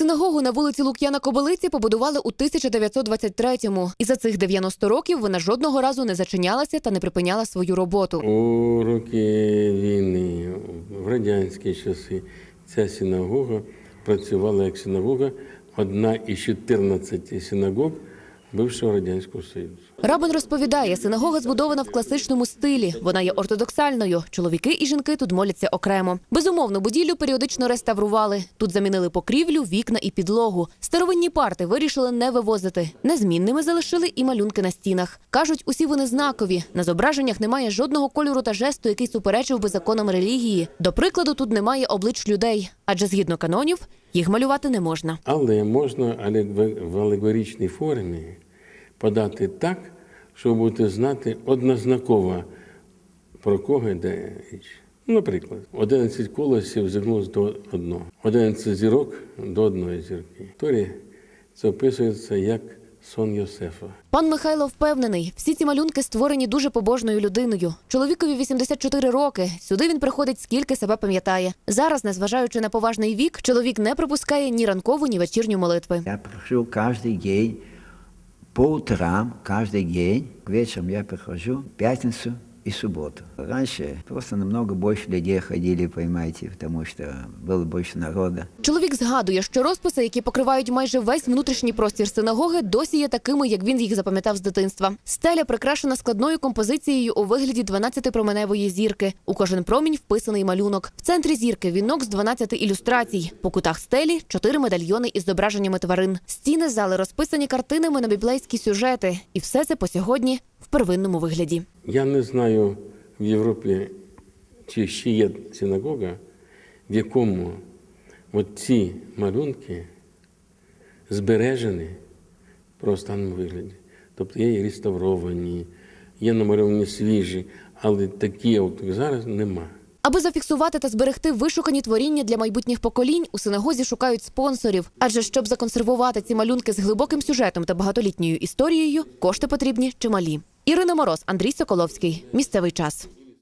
Синагогу на вулиці Лук'яна Кобилиці побудували у 1923-му. І за цих 90 років вона жодного разу не зачинялася та не припиняла свою роботу. У роки війни, в радянські часи, ця синагога працювала як синагога, одна із 14 синагог бившого Радянського Союзу. Рабин розповідає, синагога збудована в класичному стилі. Вона є ортодоксальною. Чоловіки і жінки тут моляться окремо. Безумовно, будівлю періодично реставрували. Тут замінили покрівлю, вікна і підлогу. Старовинні парти вирішили не вивозити. Незмінними залишили і малюнки на стінах. кажуть, усі вони знакові. На зображеннях немає жодного кольору та жесту, який суперечив би законам релігії. До прикладу, тут немає облич людей, адже згідно канонів їх малювати не можна. Але можна алего- в алегорічній формі подати так, щоб бути знати однознаково, про кого йде річ. Наприклад, 11 колосів зігнулося до одного, 11 зірок до одної зірки. Торі це описується як сон Йосифа. Пан Михайло впевнений, всі ці малюнки створені дуже побожною людиною. Чоловікові 84 роки. Сюди він приходить скільки себе пам'ятає. Зараз, незважаючи на поважний вік, чоловік не пропускає ні ранкову, ні вечірню молитви. Я прихожу кожен день по утрам, кожен день. К вечерам я прихожу пятницу и субботу. Раньше просто намного больше людей ходили, понимаете, потому что было больше народа. Чоловік згадує, що розписи, які покривають майже весь внутрішній простір синагоги, досі є такими, як він їх запам'ятав з дитинства. Стеля прикрашена складною композицією у вигляді 12-променевої зірки. У кожен промінь вписаний малюнок. В центрі зірки вінок з 12 ілюстрацій. По кутах стелі чотири медальйони із зображеннями тварин. Стіни зали розписані картинами на біблейські сюжети. І все це по сьогодні первинному вигляді. Я не знаю в Європі, чи ще є синагога, в якому от ці малюнки збережені в останньому вигляді. Тобто є і реставровані, є намальовані свіжі, але такі, от зараз, нема. Аби зафіксувати та зберегти вишукані творіння для майбутніх поколінь, у синагозі шукають спонсорів. Адже щоб законсервувати ці малюнки з глибоким сюжетом та багатолітньою історією, кошти потрібні чималі. Ірина Мороз, Андрій Соколовський. Місцевий час.